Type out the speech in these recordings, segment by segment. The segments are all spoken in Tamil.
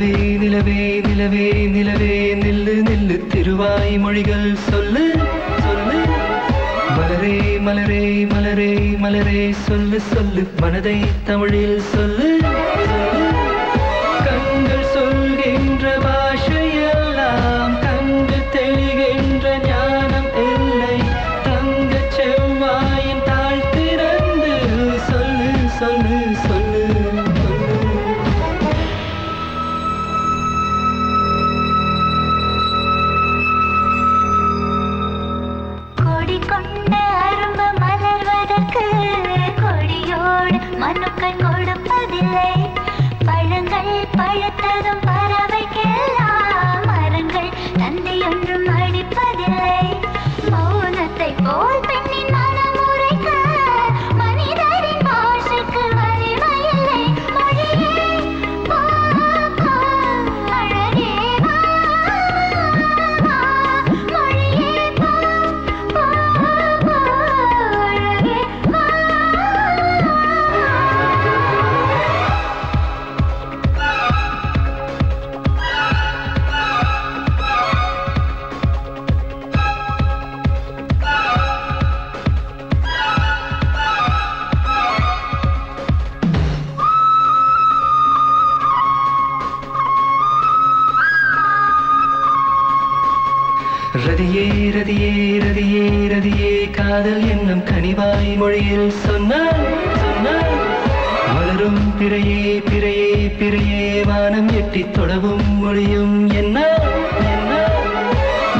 நிலவே நிலவே நிலவே நில்லு நில்லு. திருவாய் மொழிகள் சொல்லு சொல்லு. மலரே மலரே மலரே மலரே சொல்லு சொல்லு. மனதை தமிழில் சொல்லு கண்கள் சொல்கின்றவா の看護 காதல் என்னும் கனிவாய் மொழியில் சொன்னான் சொன்னான் வளரும் பிறையே பிறையே பிறையே வானம் எட்டி தொடவும் மொழியும் என்ன என்ன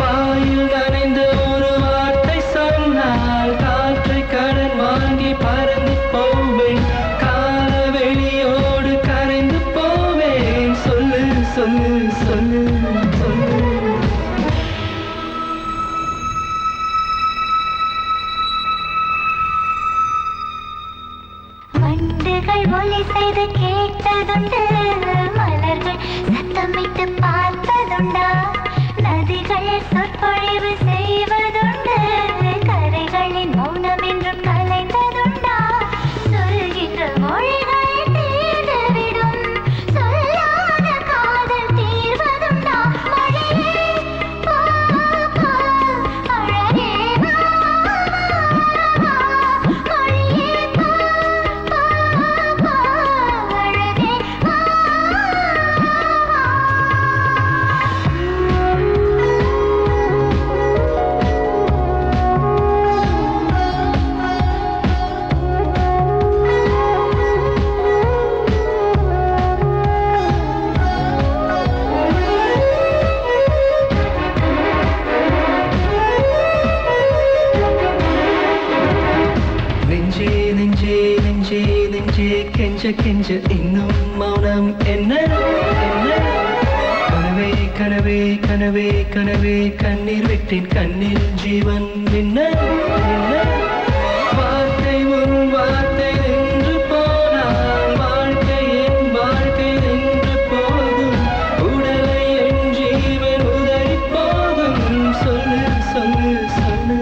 வாயில் நனைந்த ஒரு வார்த்தை சொன்னால் காற்றை கடன் வாங்கி பறந்து போவேன். கால வெளியோடு கரைந்து போவேன். சொல்லு சொல்லு சொல்லு சொல்லு. வண்டுகள் ஒலி கேட்டதுண்டு மலர்கள் சத்தமிட்டு பார்த்ததுண்டா. மனசே கெஞ்ச கெஞ்ச இன்னும் மௌனம். என்ன? என்ன? கனவே கனவே கனவே கனவே கண்ணீர் விட்டேன் கண்ணில் ஜீவன். என்ன? வார்த்தை ஒரு வார்த்தை நின்று போனால் வாழ்க்கை என் வாழ்க்கை நின்று போதும். உடலை என் ஜீவன் உதறி போதும். சொல்லு சொல்லு.